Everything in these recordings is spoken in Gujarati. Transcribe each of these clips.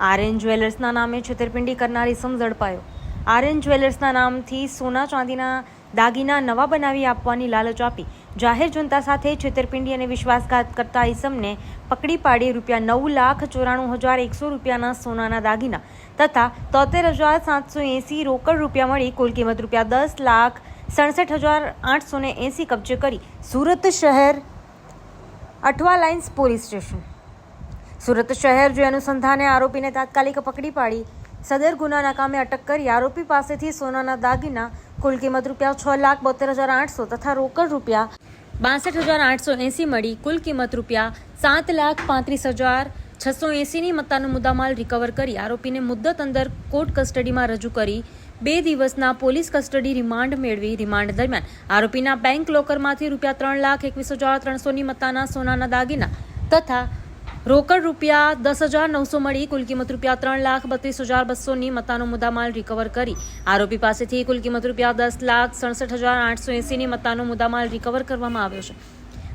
આર્યન જ્વેલર્સના નામે છેતરપિંડી કરનાર ઇસમ ઝડપાયો. આર્યન જ્વેલર્સના નામથી સોના ચાંદીના દાગીના નવા બનાવી આપવાની લાલચ આપી. જાહેર જનતા સાથે છેતરપિંડી અને વિશ્વાસઘાત કરતા ઇસમને પકડી પાડી રૂપિયા નવ લાખ ચોરાણું હજાર એકસો રૂપિયાના સોનાના દાગીના તથા તોતેર હજાર સાતસો એંસી રોકડ રૂપિયા મળી કુલ કિંમત રૂપિયા દસ લાખ સડસઠ હજાર આઠસો ને એંસી કબજે કરી. સુરત શહેર Athwa lines police station. Surat શહેર જે અનુસંધાને આરોપીને તાત્કાલિક પકડી પાડી. સદર ગુનાના કામે અટક કરી આરોપી પાસેથી સોનાના દાગીના કુલ કિંમત રૂપિયા છ લાખ બોતેર હજાર આઠસો તથા રોકડ રૂપિયા બાસઠ હજાર આઠસો એંસી મળી કુલ કિંમત રૂપિયા સાત લાખ પાંત્રીસ હજાર છસો એંસીની મત્તાનો મુદ્દામાલ રિકવર કરી આરોપીને મુદ્દત અંદર કોર્ટ કસ્ટડીમાં રજૂ કરી બે દિવસના પોલીસ કસ્ટડી રિમાન્ડ મેળવી રિમાન્ડ દરમિયાન. આરોપીના બેંક લોકરમાંથી રૂપિયા ત્રણ લાખ એકવીસ હજાર ત્રણસોની મત્તાના સોનાના દાગીના તથા રોકડ રૂપિયા દસ હજાર નવસો મળી, કુલ કિંમત રૂપિયા ત્રણ લાખ બત્રીસ હજાર બસોની મતાનો મુદ્દામાલ રિકવર કરી. આરોપી પાસેથી કુલ કિંમત રૂપિયા દસ લાખ સડસઠ હજાર આઠસો એંસીની મતાનો મુદ્દામાલ રિકવર કરવામાં આવ્યો છે.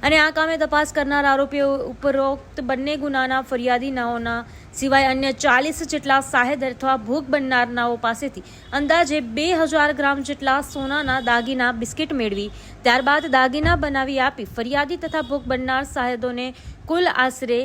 અને આ કામે તપાસ કરનાર આરોપીઓ ઉપરોક્ત બંને ગુનાના ફરિયાદીનાઓના સિવાય અન્ય ચાલીસ જેટલા સાહેદ અથવા ભોગ બનનારનાઓ પાસેથી અંદાજે બે હજાર ગ્રામ જેટલા સોનાના દાગીના બિસ્કિટ મેળવી, ત્યારબાદ દાગીના બનાવી આપી ફરિયાદી તથા ભોગ બનનાર સાહેદોને કુલ આશરે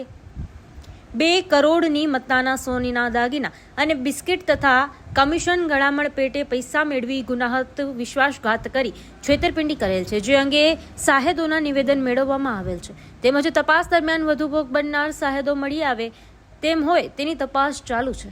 બે કરોડની મત્તાના સોનીના દાગીના અને બિસ્કિટ તથા કમિશન ગળામણ પેટે પૈસા મેળવી ગુનાહત, વિશ્વાસઘાત કરી છેતરપિંડી કરેલ છે, જે અંગે સાહેદોના નિવેદન મેળવવામાં આવેલ છે. તેમજ તપાસ દરમિયાન વધુ ભોગ બનનાર સાહેદો મળી આવે તેમ હોય તેની તપાસ ચાલુ છે.